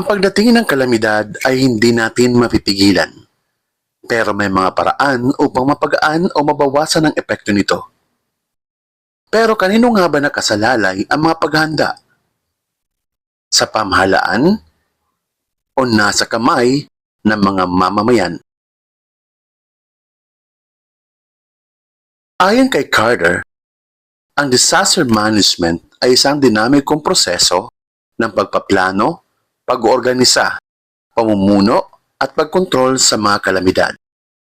Ang pagdating ng kalamidad ay hindi natin mapipigilan. Pero may mga paraan upang mapagaan o mabawasan ang epekto nito. Pero kanino nga ba nakasalalay ang mga paghanda? Sa pamahalaan o nasa kamay ng mga mamamayan? Ayon kay Carter, ang disaster management ay isang dinamikong proseso ng pagpaplano, pag-organisa, pamumuno at pagkontrol sa mga kalamidad.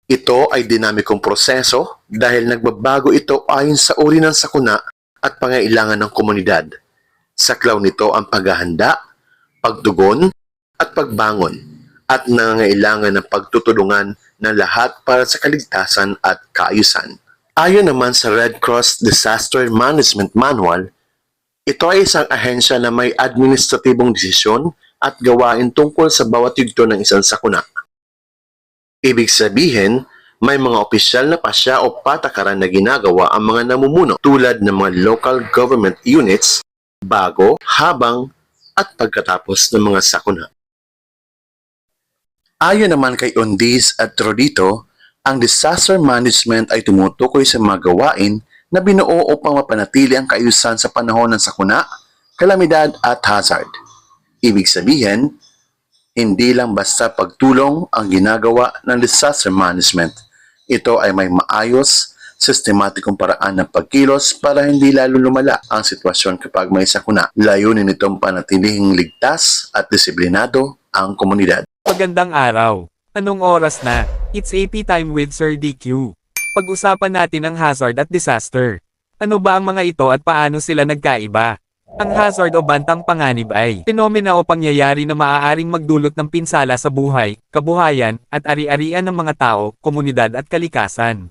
Ito ay dinamikong proseso dahil nagbabago ito ayon sa uri ng sakuna at pangailangan ng komunidad. Saklaw nito ang paghahanda, pagtugon at pagbangon at nangangailangan ng pagtutulungan ng lahat para sa kaligtasan at kaayusan. Ayon naman sa Red Cross Disaster Management Manual, ito ay isang ahensya na may administratibong desisyon at gawain tungkol sa bawat yugto ng isang sakuna. Ibig sabihin, may mga opisyal na pasya o patakaran na ginagawa ang mga namumuno tulad ng mga local government units bago, habang at pagkatapos ng mga sakuna. Ayon naman kay Ondiz at Trodito, ang disaster management ay tumutukoy sa mga gawain na binuo upang mapanatili ang kaayusan sa panahon ng sakuna, kalamidad at hazard. Ibig sabihin, hindi lang basta pagtulong ang ginagawa ng disaster management. Ito ay may maayos, sistematikong paraan ng pagkilos para hindi lalo lumala ang sitwasyon kapag may sakuna. Layunin itong panatilihing ligtas at disiplinado ang komunidad. Magandang araw. Anong oras na? It's AP time with Sir DQ. Pag-usapan natin ang hazard at disaster. Ano ba ang mga ito at paano sila nagkaiba? Ang hazard o bantang panganib ay fenomena o pangyayari na maaaring magdulot ng pinsala sa buhay, kabuhayan, at ari-arian ng mga tao, komunidad at kalikasan.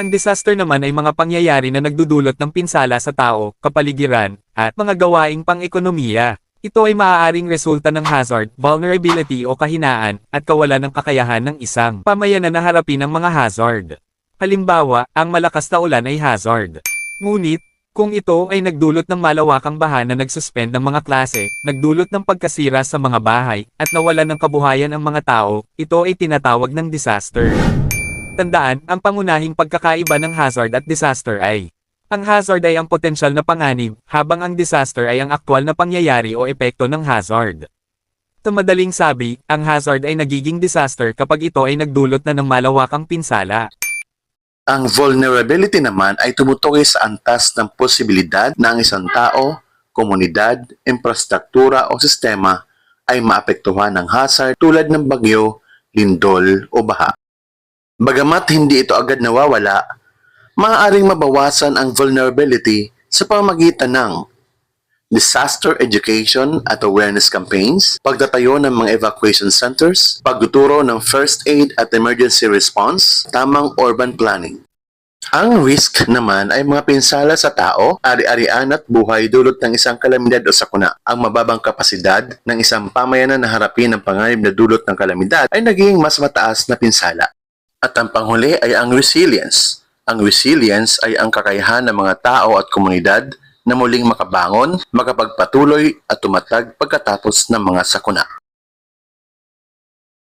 Ang disaster naman ay mga pangyayari na nagdudulot ng pinsala sa tao, kapaligiran, at mga gawaing pang-ekonomiya. Ito ay maaaring resulta ng hazard, vulnerability o kahinaan, at kawalan ng kakayahan ng isang pamayanan na harapin ang mga hazard. Halimbawa, ang malakas na ulan ay hazard. Ngunit, kung ito ay nagdulot ng malawakang baha na nagsuspend ng mga klase, nagdulot ng pagkasira sa mga bahay, at nawalan ng kabuhayan ang mga tao, ito ay tinatawag ng disaster. Tandaan, ang pangunahing pagkakaiba ng hazard at disaster ay ang hazard ay ang potensyal na panganib, habang ang disaster ay ang aktwal na pangyayari o epekto ng hazard. Sa madaling sabi, ang hazard ay nagiging disaster kapag ito ay nagdulot na ng malawakang pinsala. Ang vulnerability naman ay tumutukoy sa antas ng posibilidad na ang isang tao, komunidad, infrastruktura o sistema ay maapektuhan ng hazard tulad ng bagyo, lindol o baha. Bagamat hindi ito agad nawawala, maaaring mabawasan ang vulnerability sa pamagitan ng disaster education at awareness campaigns, pagtatayo ng mga evacuation centers, pagtuturo ng first aid at emergency response, tamang urban planning. Ang risk naman ay mga pinsala sa tao, ari-arian at buhay dulot ng isang kalamidad o sakuna. Ang mababang kapasidad ng isang pamayanan na harapin ang panganib na dulot ng kalamidad ay naging mas mataas na pinsala. At ang panghuli ay ang resilience. Ang resilience ay ang kakayahan ng mga tao at komunidad na muling makabangon, makapagpatuloy at tumatag pagkatapos ng mga sakuna.